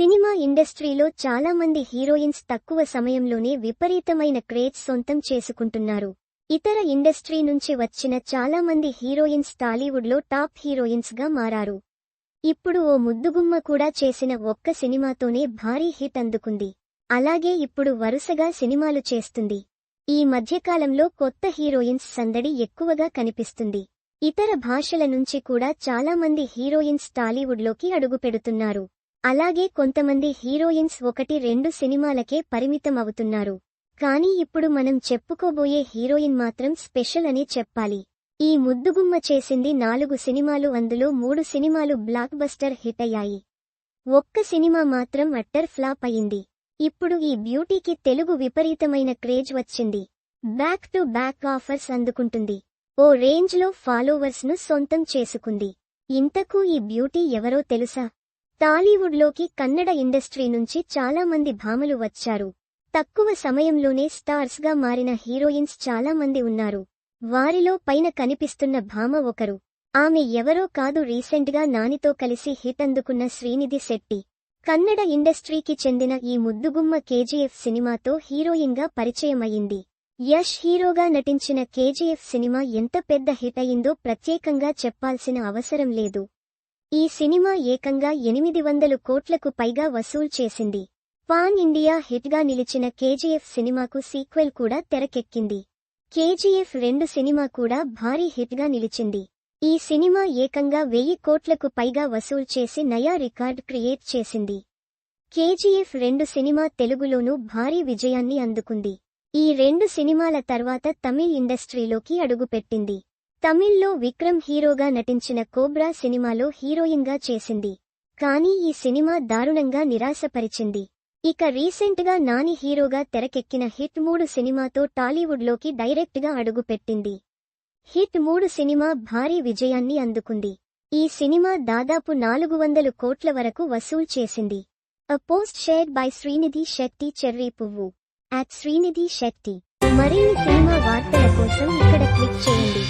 Cinema ఇండస్ట్రీలో చాలా మంది హీరోయిన్స్ తక్కువ సమయంలోనే విపరీతమైన క్రేజ్ సొంతం చేసుకుంటున్నారు. ఇతర ఇండస్ట్రీ నుంచి వచ్చిన చాలా మంది హీరోయిన్స్ టాలీవుడ్లో టాప్ హీరోయిన్స్గా మారారు. ఇప్పుడు ఓ ముద్దుగుమ్మ కూడా చేసిన ఒక్క సినిమాతోనే భారీ హిట్ అందుకుంది. అలాగే ఇప్పుడు వరుసగా సినిమాలు చేస్తుంది. ఈ మధ్యకాలంలో కొత్త హీరోయిన్స్ సందడి ఎక్కువగా కనిపిస్తుంది. ఇతర భాషల నుంచి కూడా చాలా మంది హీరోయిన్స్ టాలీవుడ్లోకి అడుగుపెడుతున్నారు. అలాగే కొంతమంది హీరోయిన్స్ ఒకటి రెండు సినిమాలకే పరిమితమవుతున్నారు. కానీ ఇప్పుడు మనం చెప్పుకోబోయే హీరోయిన్ మాత్రం స్పెషల్ అని చెప్పాలి. ఈ ముద్దుగుమ్మ చేసింది నాలుగు సినిమాలు అందులో మూడు సినిమాలు బ్లాక్ బస్టర్ హిట్ అయ్యాయి. ఒక్క సినిమా మాత్రం అట్టర్ ఫ్లాప్ అయింది. ఇప్పుడు ఈ బ్యూటీకి తెలుగు విపరీతమైన క్రేజ్ వచ్చింది. బ్యాక్ టు బ్యాక్ ఆఫర్స్ అందుకుంటుంది. ఓ రేంజ్లో ఫాలోవర్స్ను సొంతం చేసుకుంది. ఇంతకు ఈ బ్యూటీ ఎవరో తెలుసా? టాలీవుడ్లోకి కన్నడ ఇండస్ట్రీ నుంచి చాలా మంది భామలు వచ్చారు. తక్కువ సమయంలోనే స్టార్స్గా మారిన హీరోయిన్స్ చాలా మంది ఉన్నారు. వారిలో పైన కనిపిస్తున్న భామ ఒకరు. ఆమె ఎవరో కాదు రీసెంట్గా నానితో కలిసి హిట్ అందుకున్న శ్రీనిధి శెట్టి. కన్నడ ఇండస్ట్రీకి చెందిన ఈ ముద్దుగుమ్మ కేజీఎఫ్ సినిమాతో హీరోయిన్గా పరిచయమయ్యింది. యష్ హీరోగా నటించిన కేజీఎఫ్ సినిమా ఎంత పెద్ద హిట్ అయిందో ప్రత్యేకంగా చెప్పాల్సిన అవసరం లేదు. ఈ సినిమా ఏకంగా ఎనిమిది వందలు కోట్లకు పైగా వసూలు చేసింది. పాన్ ఇండియా హిట్గా నిలిచిన కేజీఎఫ్ సినిమాకు సీక్వెల్ కూడా తెరకెక్కింది. కేజీఎఫ్ రెండు సినిమా కూడా భారీ హిట్గా నిలిచింది. ఈ సినిమా ఏకంగా వెయ్యి కోట్లకు పైగా వసూలు చేసి నయా రికార్డ్ క్రియేట్ చేసింది. కేజీఎఫ్ రెండు సినిమా తెలుగులోనూ భారీ విజయాన్ని అందుకుంది. ఈ రెండు సినిమాల తర్వాత తమిళ్ ఇండస్ట్రీలోకి అడుగుపెట్టింది. తమిళ్ళో విక్రమ్ హీరోగా నటించిన కోబ్రా సినిమాలో హీరోయిన్గా చేసింది. కానీ ఈ సినిమా దారుణంగా నిరాశపరిచింది. ఇక రీసెంట్గా నాని హీరోగా తెరకెక్కిన హిట్ మూడు సినిమాతో టాలీవుడ్లోకి డైరెక్ట్గా అడుగుపెట్టింది. హిట్ మూడు సినిమా భారీ విజయాన్ని అందుకుంది. ఈ సినిమా దాదాపు నాలుగు వందలు కోట్ల వరకు వసూలు చేసింది. అ post shared by Srinidhi Shetty cherry పువ్వు అట్ శ్రీనిధి శెట్టి మరిన్ని సినిమా వార్తల కోసం ఇక్కడ క్లిక్ చేయండి.